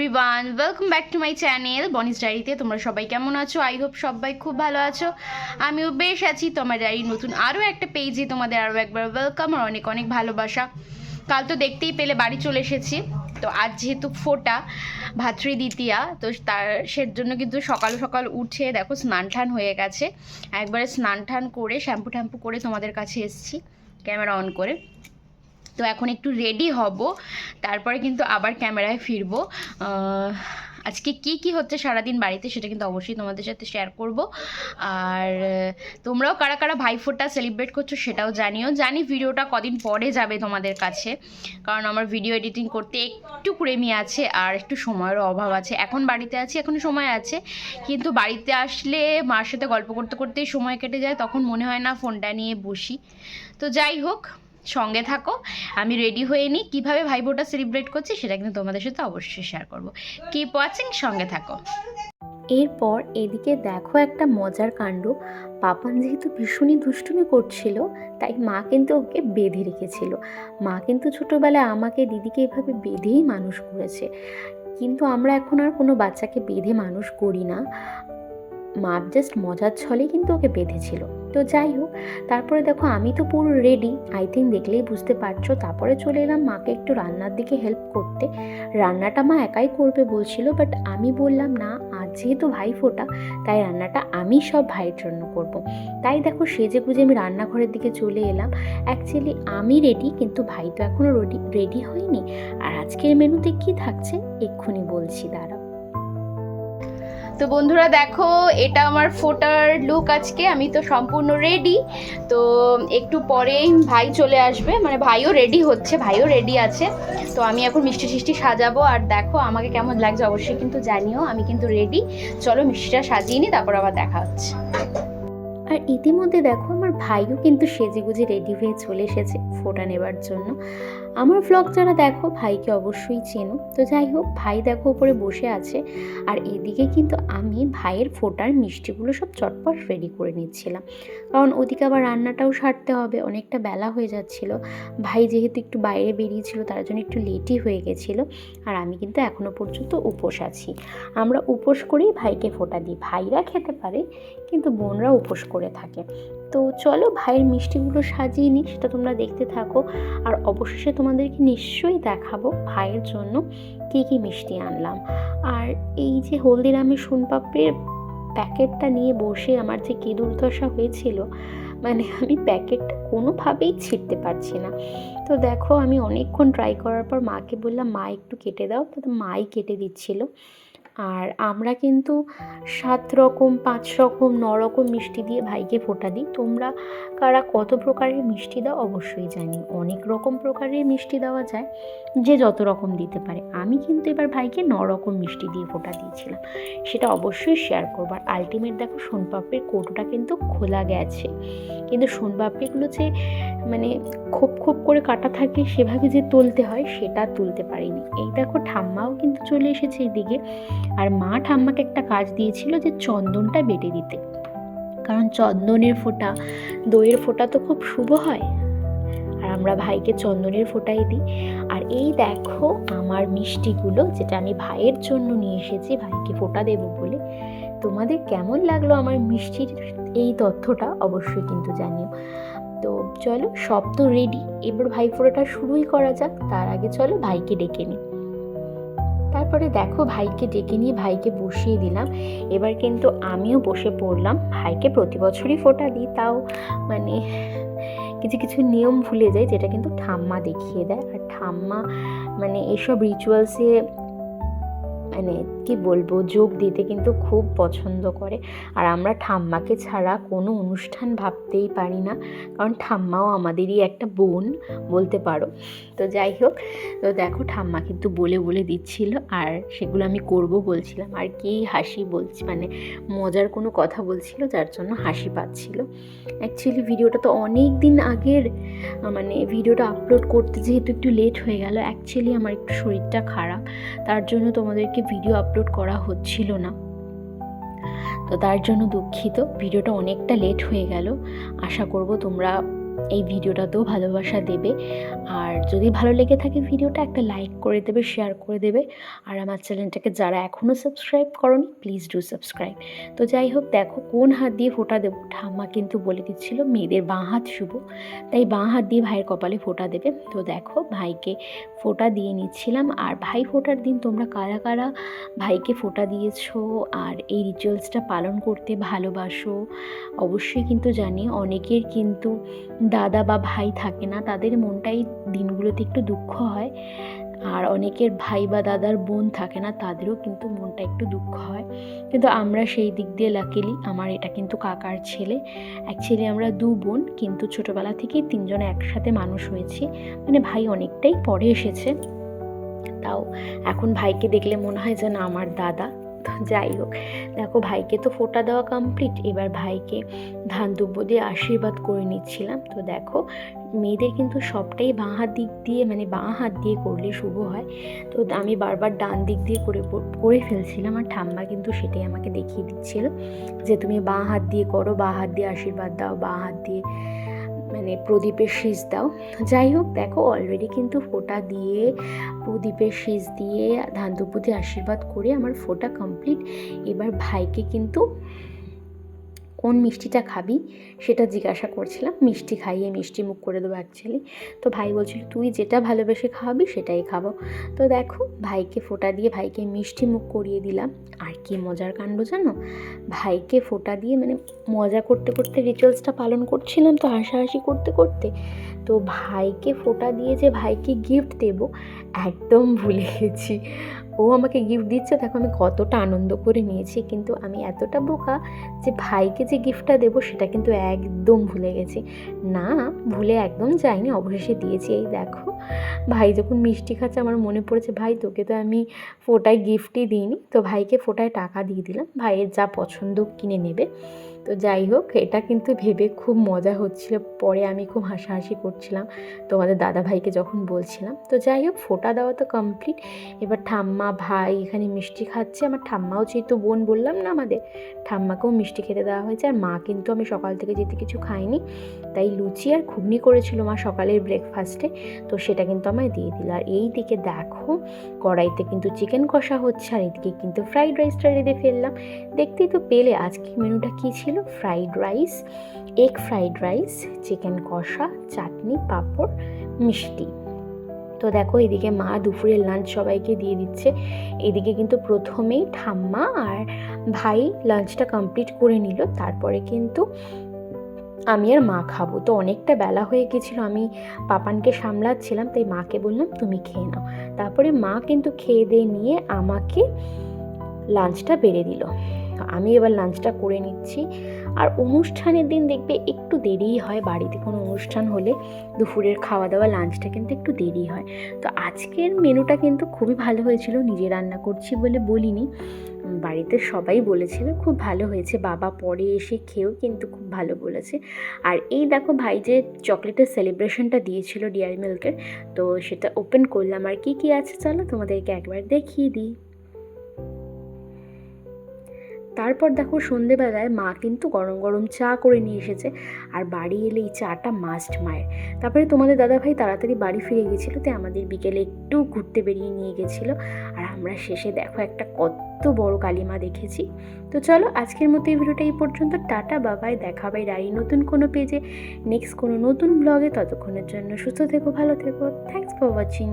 Everyone welcome back to my channel বনিস ডায়েরিতে তোমরা সবাই কেমন আছো? আই হোপ সবাই খুব ভালো আছো। আমিও বেশ আছি। তোমার ডায়েরি নতুন আরও একটা পেজে তোমাদের আরও একবার ওয়েলকাম আর অনেক অনেক ভালোবাসা। কাল তো দেখতেই পেলে বাড়ি চলে এসেছি। তো আজ যেহেতু ফোটা, ভাতৃ দ্বিতীয়া, তো তার সে জন্য কিন্তু সকাল সকাল উঠে দেখো স্নান টান হয়ে গেছে। একবারে স্নান টান করে শ্যাম্পু ট্যাম্পু করে তোমাদের কাছে এসেছি, ক্যামেরা অন করে। তো এখন একটু রেডি হব। তারপরে কিন্তু আবার ক্যামেরায় ফিরবো। আজকে কি কি হচ্ছে সারাদিন বাড়িতে সেটা কিন্তু অবশ্যই তোমাদের সাথে শেয়ার করব। আর তোমরাও কারা কারা ভাইফোঁটা সেলিব্রেট করছ সেটাও জানিও। জানি ভিডিওটা কদিন পরে যাবে তোমাদের কাছে। কারণ আমার ভিডিও এডিটিং করতে একটু প্রেমি আছে আর একটু সময়েরও অভাব আছে। এখন বাড়িতে আছি, এখন সময় আছে। কিন্তু বাড়িতে আসলে মার সাথে গল্প করতে করতেই সময় কেটে যায়। তখন মনে হয় না ফোনটা নিয়ে বসি। তো যাই হোক সঙ্গে থাকো। আমি রেডি হয়ে নিই কীভাবে ভাইবোটা সেলিব্রেট করছি সেটা কিন্তু তোমাদের সাথে অবশ্যই শেয়ার করব। কিপ ওয়াচিং সঙ্গে থাকো। এরপর এদিকে দেখো একটা মজার কাণ্ড। পাপান যেহেতু ভীষণই দুষ্টুমি করছিল, তাই মা কিন্তু ওকে বেঁধে রেখেছিল। মা কিন্তু ছোটোবেলায় আমাকে দিদিকে এভাবে বেঁধেই মানুষ করেছে। কিন্তু আমরা এখন আর কোনো বাচ্চাকে বেঁধে মানুষ করি না। মা জাস্ট মজার ছলে কিন্তু ওকে বেঁধেছিল। তো যাই হোক, তারপরে দেখো আমি তো পুরো রেডি আই থিঙ্ক দেখলেই বুঝতে পারছ। তারপরে চলে এলাম মাকে একটু রান্নার দিকে হেল্প করতে। রান্নাটা মা একাই করবে বলছিল বাট আমি বললাম, না, আজ যেহেতু ভাই ফোটা, তাই রান্নাটা আমি সব ভাইয়ের জন্য করব। তাই দেখো সেজে গুজে আমি রান্নাঘরের দিকে চলে এলাম। অ্যাকচুয়ালি আমি রেডি কিন্তু ভাই তো এখনও রেডি রেডি হয়নি। আর আজকের মেনুতে কি থাকছে, এক্ষুনি বলছি, দাঁড়াও। তো বন্ধুরা দেখো, এটা আমার ফোটার লুক আজকে। আমি তো সম্পূর্ণ রেডি তো একটু পরেই ভাই চলে আসবে। মানে ভাইও রেডি হচ্ছে, ভাইও রেডি আছে। তো আমি এখন মিষ্টি টিষ্টি সাজাবো। আর দেখো, আমাকে কেমন লাগছে অবশ্যই কিন্তু জানিও, আমি কিন্তু রেডি চলো মিষ্টিটা সাজিয়ে নিই, তারপর আবার দেখা হচ্ছে। আর ইতিমধ্যে দেখো, আমার ভাইও কিন্তু সেজে গুজে রেডি হয়ে চলে এসেছে ফোটা নেবার জন্য। আমার ব্লগ যারা দেখো, ভাইকে অবশ্যই চেনো। তো যাই হোক, ভাই দেখো উপরে বসে আছে। আর এদিকে কিন্তু আমি ভাইয়ের ফোটার মিষ্টিগুলো সব চটপট রেডি করে নিচ্ছিলাম। কারণ ওদিকে আবার রান্নাটাও সারতে হবে, অনেকটা বেলা হয়ে যাচ্ছিল। ভাই যেহেতু একটু বাইরে বেরিয়েছিল, তার জন্য একটু লেটই হয়ে গেছিল। আর আমি কিন্তু এখনও পর্যন্ত উপোস আছি। আমরা উপোস করেই ভাইকে ফোটা দিই। ভাইরা খেতে পারে, কিন্তু বোনরা উপোস করে থাকে। তো চলো ভাইয়ের মিষ্টিগুলো সাজিয়ে নিই, সেটা তোমরা দেখতে থাকো। আর অবশেষে তোমাদেরকে নিশ্চয়ই দেখাবো ভাইয়ের জন্য কী কী মিষ্টি আনলাম। আর এই যে হলদিরামের সোনপাপড়ির প্যাকেটটা নিয়ে বসে আমার যে কি দুর্দশা হয়েছিল মানে আমি প্যাকেটটা কোনোভাবেই ছিঁড়তে পারছি না। তো দেখো আমি অনেকক্ষণ ট্রাই করার পর মাকে বললাম, মা, একটু কেটে দাও। তো মাই কেটে দিচ্ছিল। আর আমরা কিন্তু সাত রকম, পাঁচ রকম, ন রকম মিষ্টি দিয়ে ভাইকে ফোটা দিই। তোমরা কারা কত প্রকারের মিষ্টি দাও অবশ্যই জানি। অনেক রকম প্রকারের মিষ্টি দেওয়া যায়, যে যত রকম দিতে পারে। আমি কিন্তু এবার ভাইকে ন রকম মিষ্টি দিয়ে ফোটা দিয়েছিলাম। সেটা অবশ্যই শেয়ার করব। আর আলটিমেট দেখো সোনপাপড়ির কোটোটা কিন্তু খোলা গেছে। কিন্তু সোনপাপড়িগুলো যে মানে খোপ খোপ করে কাটা থাকে, সেভাবে যে তুলতে হয়, সেটা তুলতে পারিনি। এই দেখো ঠাম্মাও কিন্তু চলে এসেছে এইদিকে আর মা ঠাম্মাকে একটা কাজ দিয়েছিল যে চন্দনটা বেটে দিতে। কারণ চন্দনের ফোঁটা, দইয়ের ফোঁটা তো খুব শুভ হয়। আর আমরা ভাইকে চন্দনের ফোঁটাই দিই। আর এই দেখো আমার মিষ্টিগুলো, যেটা আমি ভাইয়ের জন্য নিয়ে এসেছি, ভাইকে ফোঁটা দেবো বলে। তোমাদের কেমন লাগল আমার মিষ্টির এই তথ্যটা অবশ্যই কিন্তু জানিও। তো চলো সব তো রেডি এবার ভাই ফোঁটাটা শুরুই করা যাক। তার আগে চলো ভাইকে ডেকে নিই। তারপরে দেখো ভাইকে ডেকে নিয়ে ভাইকে বসিয়ে দিলাম। এবার কিন্তু আমিও বসে পড়লাম। ভাইকে প্রতি বছরই ফোটা দিই, তাও মানে কিছু কিছু নিয়ম ভুলে যায় যেটা কিন্তু ঠাম্মা দেখিয়ে দেয়। আর ঠাম্মা মানে এসব রিচুয়ালসে মানে কি বলব, যোগ দিতে কিন্তু খুব পছন্দ করে। আর আমরা ঠাম্মাকে ছাড়া কোনো অনুষ্ঠান ভাবতেই পারি না, কারণ ঠাম্মাও আমাদেরই একটা বোন বলতে পারো। তো যাই হোক, তো দেখো ঠাম্মা কিন্তু বলে বলে দিচ্ছিল, আর সেগুলো আমি করব বলছিলাম। আর কি হাসি বলছি মানে মজার কোনো কথা বলছিল, যার জন্য হাসি পাচ্ছিল। অ্যাকচুয়ালি ভিডিওটা তো অনেক দিন আগের মানে ভিডিওটা আপলোড করতে যেহেতু একটু লেট হয়ে গেল অ্যাকচুয়ালি আমার একটু শরীরটা খারাপ। তার জন্য তোমাদেরকে ভিডিও আপলোড করা হচ্ছিল না। তো তার জন্য দুঃখিত ভিডিওটা অনেকটা লেট হয়ে গেল। আশা করব তোমরা এই ভিডিওটাতেও ভালোবাসা দেবে। আর যদি ভালো লেগে থাকে ভিডিওটা, একটা লাইক করে দেবে শেয়ার করে দেবে। আর আমার চ্যানেলটাকে যারা এখনও সাবস্ক্রাইব করনি প্লিজ ডু সাবস্ক্রাইব তো যাই হোক, দেখো কোন হাত দিয়ে ফোঁটা দেবো? ঠাম্মা কিন্তু বলে দিচ্ছিল, মেয়েদের বাঁ হাত শুভ। তাই বাঁ হাত দিয়ে ভাইয়ের কপালে ফোঁটা দেবে। তো দেখো, ভাইকে ফোঁটা দিয়ে নিচ্ছিলাম। আর ভাই ফোঁটার দিন তোমরা কারা কারা ভাইকে ফোঁটা দিয়েছ? আর এই রিচুয়ালসটা পালন করতে ভালোবাসো? অবশ্যই কিন্তু জানি, অনেকের কিন্তু দাদা বা ভাই থাকে না, তাদের মনটাই দিনগুলোতে একটু দুঃখ হয়। আর অনেকের ভাই বা দাদার বোন থাকে না, তাদেরও কিন্তু মনটা একটু দুঃখ হয়। কিন্তু আমরা সেই দিক দিয়ে লাকিলি আমার এটা কিন্তু কাকার ছেলে। অ্যাকচুয়ালি আমরা দু বোন, কিন্তু ছোটোবেলা থেকেই তিনজনে একসাথে মানুষ হয়েছি। মানে ভাই অনেকটাই পরে এসেছে। তাও এখন ভাইকে দেখলে মনে হয় যেন আমার দাদা। তো যাই হোক। দেখো, ভাইকে তো ফোঁটা দেওয়া কমপ্লিট এবার ভাইকে ধান দুব্য দিয়ে আশীর্বাদ করে নিচ্ছিলাম। তো দেখো, মেয়েদের কিন্তু সবটাই বাঁ হাত দিক দিয়ে মানে বাঁ হাত দিয়ে করলে শুভ হয়। তো আমি বারবার ডান দিক দিয়ে করে করে ফেলছিলাম আর ঠাম্মা কিন্তু সেটাই আমাকে দেখিয়ে দিচ্ছিল যে তুমি বাঁ হাত দিয়ে করো, বাঁ হাত দিয়ে আশীর্বাদ দাও, বাঁ হাত দিয়ে মানে প্রদীপের শীষ দাও। যাই হোক, দেখো অলরেডি কিন্তু ফোটা দিয়ে, প্রদীপের শীষ দিয়ে, ধান আশীর্বাদ করে আমার ফোটা কমপ্লিট এবার ভাইকে কিন্তু কোন মিষ্টিটা খাবি সেটা জিজ্ঞাসা করছিলাম। মিষ্টি খাইয়ে মিষ্টি মুখ করে দেবো অ্যাকচুয়ালি তো ভাই বলছিল, তুই যেটা ভালোবেসে খাওয়াবি সেটাই খাব। তো দেখো, ভাইকে ফোঁটা দিয়ে ভাইকে মিষ্টি মুখ করিয়ে দিলাম। আর কি মজার কাণ্ড জানো? ভাইকে ফোঁটা দিয়ে মানে মজা করতে করতে রিচুয়ালসটা পালন করছিলাম তো হাসাহাসি করতে করতে। তো ভাইকে ফোঁটা দিয়ে যে ভাইকে গিফট দেবো, একদম ভুলে গেছি। ও আমাকে গিফট দিচ্ছে, দেখো আমি কতটা আনন্দ করে নিয়েছি। কিন্তু আমি এতটা বোকা যে ভাইকে যে গিফটটা দেবো, সেটা কিন্তু একদম ভুলে গেছি। না, ভুলে একদম যাইনি, অবশেষে দিয়েছি। এই দেখো, ভাই যখন মিষ্টি খাচ্ছে, আমার মনে পড়েছে, ভাই, তোকে তো আমি ফোটায় গিফটই দিইনি। তো ভাইকে ফোটায় টাকা দিয়ে দিলাম, ভাইয়ের যা পছন্দ কিনে নেবে। তো যাই হোক, এটা কিন্তু ভেবে খুব মজা হচ্ছিল। পরে আমি খুব হাসাহাসি করছিলাম তোমাদের দাদা ভাইকে যখন বলছিলাম। তো যাই হোক, ফোটা দেওয়া তো কমপ্লিট এবার ঠাম্মা ভাই এখানে মিষ্টি খাচ্ছে, আমার ঠাম্মাও যেহেতু বোন বললাম না আমাদের, ঠাম্মাকেও মিষ্টি খেতে দেওয়া হয়েছে আর মা কিন্তু আমি সকাল থেকে যেতে কিছু খাইনি, তাই লুচি আর ঘুগনি করেছিল মা সকালের ব্রেকফাস্টে তো সেটা কিন্তু আমায় দিয়ে দিল। আর এই দিকে দেখো, কড়াইতে কিন্তু চিকেন কষা হচ্ছে আর এদিকে কিন্তু ফ্রাইড রাইসটা রেঁধে ফেললাম। দেখতেই তো পেলে আজকে মেনুটা কী ছিল? Fried rice egg fried rice chicken কষা, চাটনি, পাঁপড়, মিষ্টি। তো দেখো, এদিকে মা দুপুরের লাঞ্চ সবাইকে দিয়ে দিচ্ছে। এদিকে কিন্তু প্রথমেই ঠাম্মা আর ভাই লাঞ্চটা কমপ্লিট করে নিল। তারপরে কিন্তু আমি আর মা খাব। তো অনেকটা বেলা হয়ে গেছিল, আমি পাপানকে সামলাচ্ছিলাম, তাই মাকে বললাম, তুমি খেয়ে নাও। তারপরে মা কিন্তু খেয়ে দিয়ে নিয়ে আমাকে লাঞ্চটা বেড়ে দিল। আমি এবার লাঞ্চটা করে নিচ্ছি। আর অনুষ্ঠানের দিন দেখবে একটু দেরিই হয় বাড়িতে। কোনো অনুষ্ঠান হলে দুপুরের খাওয়া দাওয়া লাঞ্চটা কিন্তু একটু দেরি হয়। তো আজকের মেনুটা কিন্তু খুবই ভালো হয়েছিল, নিজে রান্না করছি বলে বলিনি। বাড়িতে সবাই বলেছিল, খুব ভালো হয়েছে, বাবা পরে এসে খেয়েও কিন্তু খুব ভালো বলেছে। আর এই দেখো ভাই যে চকলেটের সেলিব্রেশনটা দিয়েছিল ডিয়ারি মিল্কের তো সেটা ওপেন করলাম। আর কি কি আছে চলো তোমাদেরকে একবার দেখিয়ে দিই। তারপর দেখো সন্ধেবেলায় মা কিন্তু গরম গরম চা করে নিয়ে এসেছে। আর বাড়ি এলে এই চাটা মাস্ট মায়ের। তারপরে তোমাদের দাদাভাই তাড়াতাড়ি বাড়ি ফিরে গেছিল, তাই আমাদের বিকেলে একটু ঘুরতে বেরিয়ে নিয়ে গেছিল। আর আমরা শেষে দেখো একটা কত বড় কালিমা দেখেছি। তো চলো আজকের মতো এই ভিডিওটা এই পর্যন্ত। টাটা, বাবাই, দেখা বাই ডায়েরি নতুন কোনো পেজে নেক্সট কোনো নতুন ব্লগে ততক্ষণের জন্য সুস্থ থেকো, ভালো থেকো। Thanks for watching